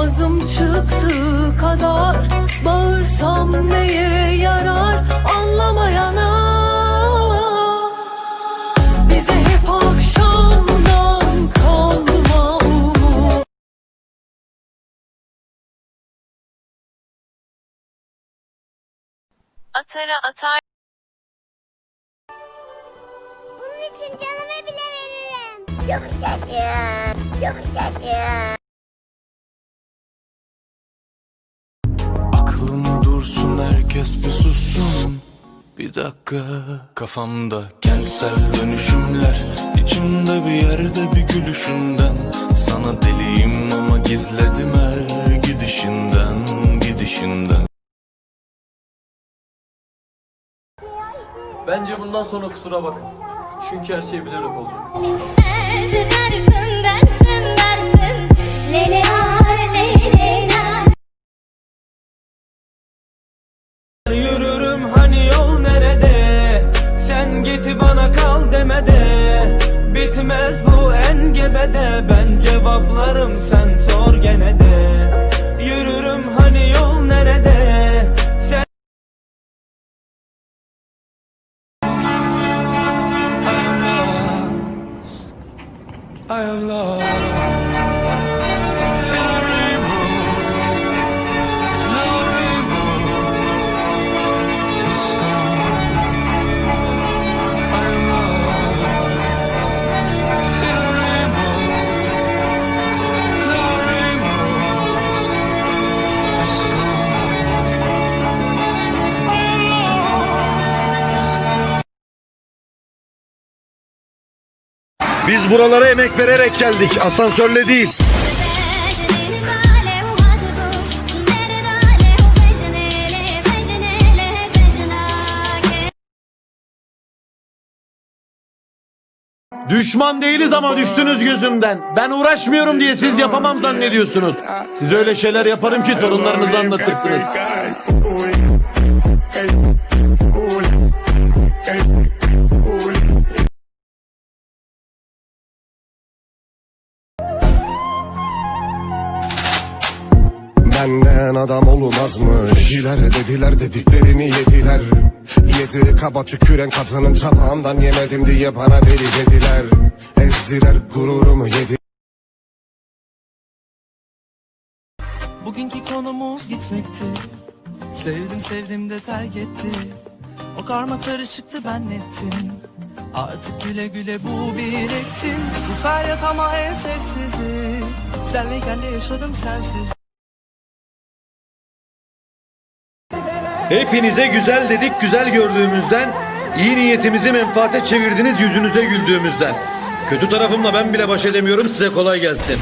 Avazım çıktığı kadar bağırsam neye yarar anlamayana Bize hep akşamdan kalma umut Atara atar Bunun için canımı bile veririm. Yumuşacık, yumuşacık. Herkes bir sussun. Bir dakika. Kafamda kentsel dönüşümler içimde bir yerde bir gülüşünden. Sana deliyim ama gizledim her gidişinden Gidişinden. Bence bundan sonra kusura bakın. Çünkü her şey bilerek olacak. Yürürüm hani yol nerede? Sen git bana kal demede. Bitmez bu engebede. Ben cevaplarım sen sor gene de. Yürürüm hani yol nerede? I am lost Biz buralara emek vererek geldik. Asansörle değil. Düşman değiliz ama düştünüz gözümden. Ben uğraşmıyorum diye siz yapamam zannediyorsunuz. Siz öyle şeyler yaparım ki torunlarınıza anlatırsınız. Benden adam olmazmış. Dediler dediler dediklerini yediler. Yedi kaba tüküren kadının tabağından yemedim diye bana deli dediler. Ezdiler gururumu yedi. Bugünkü konumuz gitmekti. Sevdim sevdim de terk etti. O karma karışıktı ben nettim Artık güle güle bu biriktin Bu feryat ama en sessizi Senleyken de yaşadım sensiz Hepinize güzel dedik güzel gördüğümüzden, iyi niyetimizi menfaate çevirdiniz yüzünüze güldüğümüzden. Kötü tarafımla ben bile baş edemiyorum size kolay gelsin.